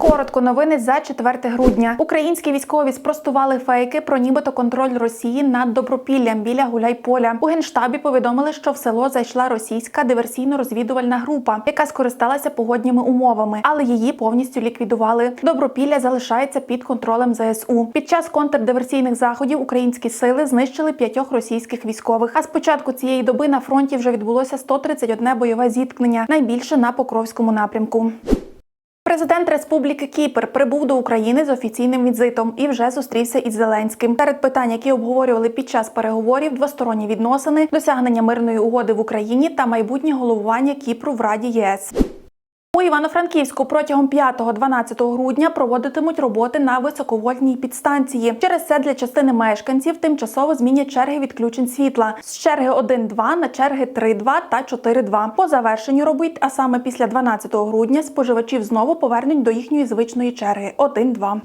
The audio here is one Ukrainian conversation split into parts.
Коротко новини за 4 грудня. Українські військові спростували фейки про нібито контроль Росії над добропіллям біля Гуляйполя. У генштабі повідомили, що в село зайшла російська диверсійно-розвідувальна група, яка скористалася погодніми умовами, але її повністю ліквідували. Добропілля залишається під контролем ЗСУ. Під час контрдиверсійних заходів українські сили знищили п'ятьох російських військових. А з початку цієї доби на фронті вже відбулося 131 бойове зіткнення, найбільше на Покровському напрямку. Президент Республіки Кіпр прибув до України з офіційним візитом і вже зустрівся із Зеленським. Серед питань, які обговорювали під час переговорів, двосторонні відносини, досягнення мирної угоди в Україні та майбутнє головування Кіпру в Раді ЄС. У Івано-Франківську протягом 5-12 грудня проводитимуть роботи на високовольтній підстанції. Через це для частини мешканців тимчасово змінять черги відключень світла з черги 1-2 на черги 3-2 та 4-2. По завершенню робіт, а саме після 12 грудня, споживачів знову повернуть до їхньої звичної черги 1-2.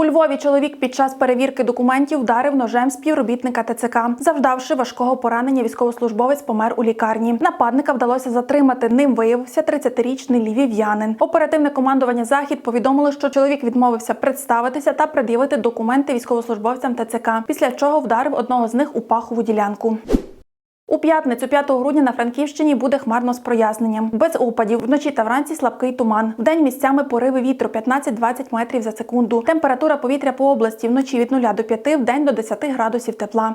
У Львові чоловік під час перевірки документів вдарив ножем співробітника ТЦК. Завдавши важкого поранення, військовослужбовець помер у лікарні. Нападника вдалося затримати. Ним виявився 30-річний львів'янин. Оперативне командування Захід повідомило, що чоловік відмовився представитися та пред'явити документи військовослужбовцям ТЦК, після чого вдарив одного з них у пахову ділянку. У п'ятницю 5 грудня на Франківщині буде хмарно з проясненням. Без опадів вночі та вранці слабкий туман. Вдень місцями пориви вітру 15-20 метрів за секунду. Температура повітря по області вночі від 0 до 5, вдень до 10 градусів тепла.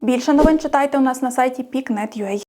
Більше новин читайте у нас на сайті peak.net.ua.